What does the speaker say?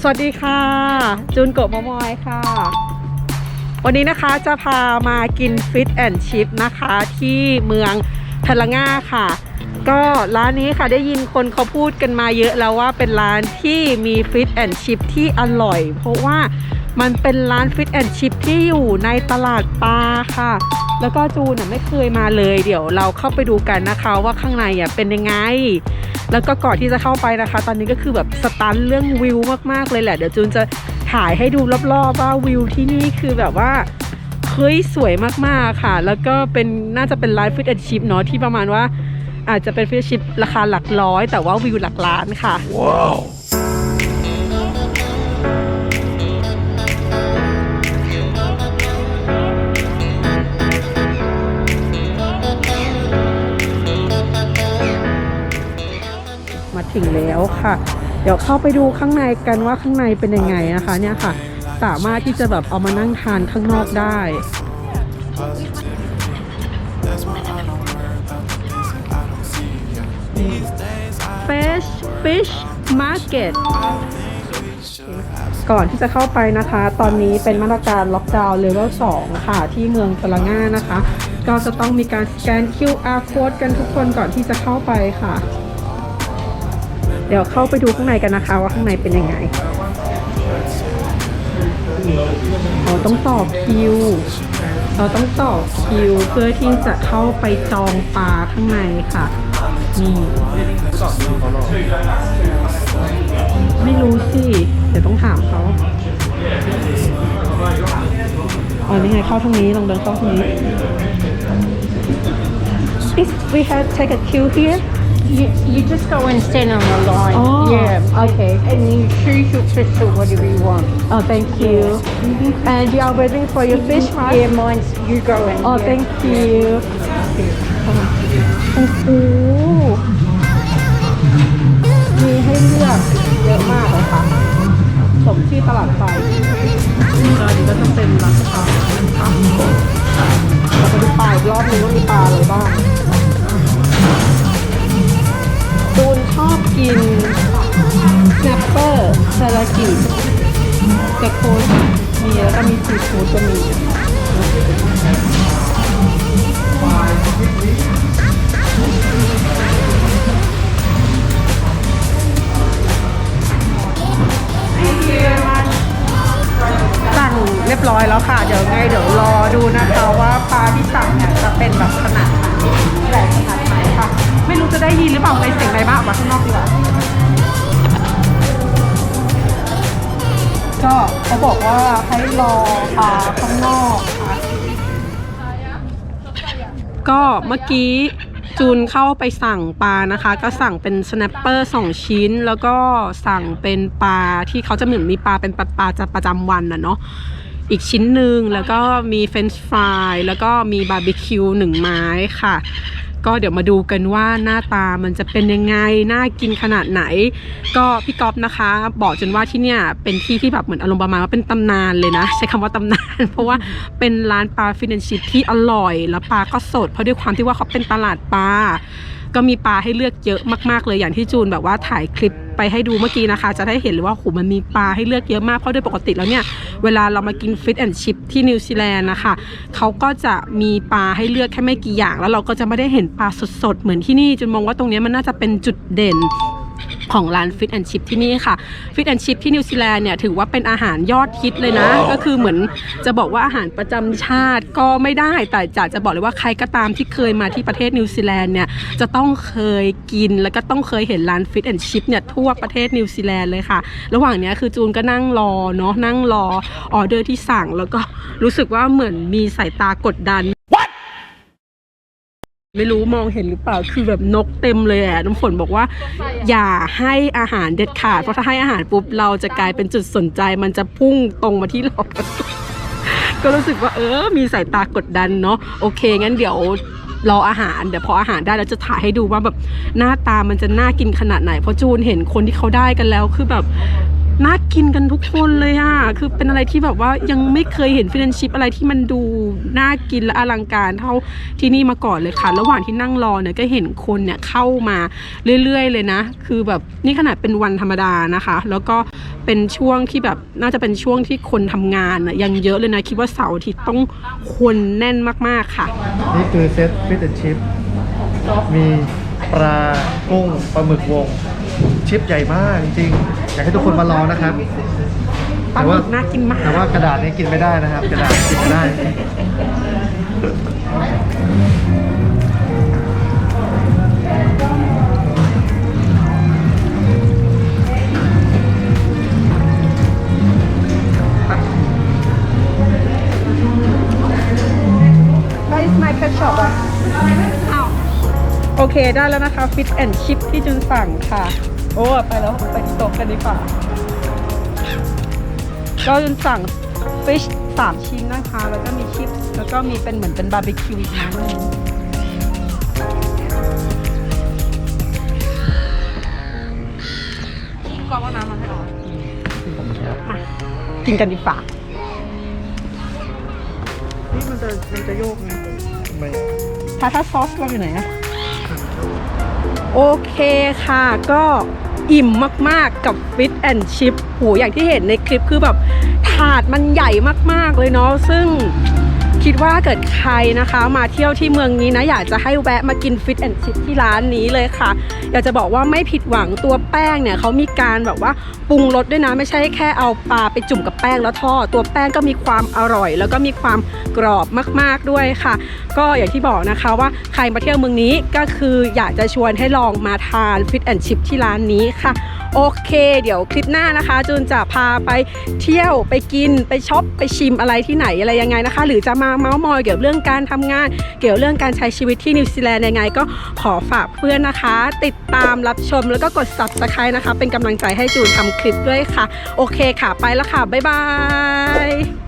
สวัสดีค่ะ จูนโกะมอมอยค่ะ วันนี้นะคะจะพามากินฟิตแอนชิพนะคะที่เมืองพลังงาค่ะ ก็ร้านนี้ค่ะได้ยินคนเขาพูดกันมาเยอะแล้วว่าเป็นร้านที่มีฟิตแอนชิพที่อร่อย เพราะว่า มันเป็นร้านฟิตแอนด์ชิพที่อยู่ในตลาดปลาค่ะ แล้วก็จูนน่ะไม่เคยมาเลย เดี๋ยวเราเข้าไปดูกันนะคะว่าข้างในอะเป็นยังไง แล้วก็ก่อนที่จะเข้าไปนะคะ ตอนนี้ก็คือแบบสตันเรื่องวิวมากๆเลยแหละ เดี๋ยวจูนจะถ่ายให้ดูรอบๆว่าวิวที่นี่คือแบบว่าเฮ้ยสวยมากๆค่ะ แล้วก็เป็นน่าจะเป็นไลฟ์ฟิตแอนด์ชิพเนาะที่ประมาณว่าอาจจะเป็นฟิตชิพราคาหลักร้อย แต่ว่าวิวหลักล้านค่ะมา ถึงแล้วค่ะ เดี๋ยวเข้าไปดูข้างในกันว่าข้างในเป็นยังไงนะคะเนี่ยค่ะ สามารถที่จะแบบเอามานั่งทานข้างนอกได้ Fish Fish Market ก่อนที่จะเข้าไปนะคะ ตอนนี้เป็นมาตรการล็อกดาวน์เลเวล2ค่ะ ที่เมืองตะลังง่านะคะ ก็จะต้องมีการสแกน QR code กันทุกคนก่อนที่จะเข้าไปค่ะ เดี๋ยวเข้าไปดูข้างในกันนะคะว่าข้างในเป็นยังไงเราต้องต่อคิว เราต้องต่อคิวเพื่อที่จะเข้าไปจองปลาข้างในค่ะ นี่ไม่รู้สิ เดี๋ยวต้องถามเขาอ๋อนี่ไงเข้าทางนี้ลองเดินเข้าทางนี้ If we have take a queue here You, you just go and stand on the line. Oh, yeah. Okay. And you choose your fish or whatever you want. Oh, thank you. Mm -hmm. And you are waiting for your fish, mm-hmm. right? Yeah, mine's you go in. Oh, yeah. thank you. Thank you. Thank you. แนปเปอร์ซาลากิแต่โค้ชมีแล้วก็มีซีฟู้ดก็มีสั่งเรียบร้อยแล้วค่ะ เดี๋ยวไงเดี๋ยวรอดูนะคะว่าปลาที่สั่ง รอปลาข้างนอกค่ะก็เมื่อกี้จูนเข้าไปสั่งปลานะคะ ก็สั่งเป็นสแนปเปอร์สองชิ้น แล้วก็สั่งเป็นปลาที่เขาจะเหมือนมีปลาเป็นปลาปลาจะประจำวันนะเนาะอีกชิ้นหนึ่งแล้วก็มีเฟรนช์ฟรายแล้วก็มีบาร์บีคิวหนึ่งไม้ค่ะ ก็เดี๋ยวมาดูกันว่าหน้าตามันจะเป็นยังไง น่ากินขนาดไหน ก็พี่ก๊อฟนะคะ บอกจนว่าที่เนี่ยเป็นที่ที่แบบเหมือนอารมณ์ประมาณว่าเป็นตำนานเลยนะ ใช้คำว่าตำนาน เพราะว่าเป็นร้านปลาฟินแลนชิพที่อร่อย แล้วปลาก็สด เพราะด้วยความที่ว่าเขาเป็นตลาดปลาก็มีปลาให้เลือกเยอะมากๆเลยอย่างที่จูนแบบว่าถ่ายคลิป ไปให้ดูเมื่อกี้นะคะ จะได้เห็นเลยว่าหูมันมีปลาให้เลือกเยอะมาก เพราะโดยปกติแล้วเนี่ย เวลาเรามากินฟิตแอนด์ชิพที่นิวซีแลนด์นะคะเขาก็จะมีปลาให้เลือกแค่ไม่กี่อย่าง แล้วเราก็จะไม่ได้เห็นปลาสดๆ เหมือนที่นี่จนมองว่าตรงนี้มันน่าจะเป็นจุดเด่น ของร้านฟิตแอนชิพที่นี่ค่ะฟิตแอนชิพที่นิวซีแลนด์เนี่ยถือว่าเป็นอาหารยอดฮิตเลยนะ ก็คือเหมือนจะบอกว่าอาหารประจำชาติก็ไม่ได้ แต่จะจะบอกเลยว่าใครก็ตามที่เคยมาที่ประเทศนิวซีแลนด์เนี่ยจะต้องเคยกินแล้วก็ต้องเคยเห็นร้านฟิตแอนชิพเนี่ยทั่วประเทศนิวซีแลนด์เลยค่ะ ระหว่างเนี้ยคือจูนก็นั่งรอเนาะนั่งรอออเดอร์ที่สั่งแล้วก็รู้สึกว่าเหมือนมีสายตากดดัน ไม่รู้มองเห็นหรือเปล่าคือแบบนกเต็มเลยอะน้ำฝนบอกว่า อย่าให้อาหารเด็ดขาด เพราะถ้าให้อาหารปุ๊บเราจะกลายเป็นจุดสนใจ มันจะพุ่งตรงมาที่เรา ก็รู้สึกว่าเออ มีสายตากดดันเนาะโอเค งั้นเดี๋ยวรออาหารเดี๋ยวพออาหารได้แล้วจะถ่ายให้ดูว่าแบบหน้าตามันจะน่ากินขนาดไหนเพราะจูนเห็นคนที่เขาได้กันแล้วคือแบบ น่ากินกันทุกคนเลยอะคือเป็นอะไรที่แบบว่ายังไม่เคยเห็นฟินชิปอะไรที่มันดูน่ากินและอลังการเท่าที่นี่มาก่อนเลยค่ะ ระหว่างที่นั่งรอเนี่ยก็เห็นคนเนี่ยเข้ามาเรื่อยๆเลยนะ คือแบบนี่ขนาดเป็นวันธรรมดานะคะ แล้วก็เป็นช่วงที่แบบน่าจะเป็นช่วงที่คนทำงานอะยังเยอะเลยนะ คิดว่าเสาร์อาทิตย์ต้องคนแน่นมากๆค่ะ นี่คือเซตฟิตแอนชิพมีปลากุ้งปลาหมึกวง ชิปใหญ่มากจริง อยากให้ทุกคนมาลองนะครับปลาหมึกน่ากินมาก แต่ว่ากระดาษนี้กินไม่ได้นะครับ กระดาษกินไม่ได้ Where is my pet shop อะอ้าวโอเคได้แล้วนะคะ Fit and Chip ที่จุนสั่งค่ะ โอ้ไปแล้วไปที่โต๊ะกันดีกว่าก็จุนสั่ง fish สามชิ้นนะคะ แล้วก็มีชิปแล้วก็มีเป็นเหมือนเป็นบาร์บีคิวอีกนะหนึ่งก็ว่าน้ำมันให้ออกมากินกันดีกว่านี่มันจะมันจะโยกไงไม่ทาทาซอสเราอยู่ไหนอะ โอเคค่ะก็อิ่มมากๆกับฟิตแอนชิพโหอย่างที่เห็นในคลิปคือแบบถาดมันใหญ่มากๆเลยเนาะซึ่ง คิดว่าเกิดใครนะคะ มาเที่ยวที่เมืองนี้นะ อยากจะให้แวะมากินฟิตแอนด์ชิพที่ร้านนี้เลยค่ะ อยากจะบอกว่าไม่ผิดหวังตัวแป้งเนี่ยเขามีการแบบว่าปรุงรสด้วยนะไม่ใช่แค่เอาปลาไปจุ่มกับแป้งแล้วทอดตัวแป้งก็มีความอร่อย แล้วก็มีความกรอบมาก ๆด้วยค่ะ ก็อย่างที่บอกนะคะว่าใครมาเที่ยวเมืองนี้ก็คืออยากจะชวนให้ลองมาทานฟิตแอนด์ชิพที่ร้านนี้ค่ะ โอเค เดี๋ยวคลิปหน้านะคะ จูนจะพาไปเที่ยวไปกินไปช็อปไปชิมอะไรที่ไหนอะไรยังไงนะคะ หรือจะมาเมาส์มอยเกี่ยวกับเรื่องการทำงาน เกี่ยวกับเรื่องการใช้ชีวิตที่นิวซีแลนด์ยังไง ก็ขอฝากเพื่อนนะคะ ติดตามรับชมแล้วก็กด subscribe นะคะ เป็นกำลังใจให้จูนทำคลิปด้วยค่ะ โอเคค่ะไปแล้วค่ะบ๊ายบาย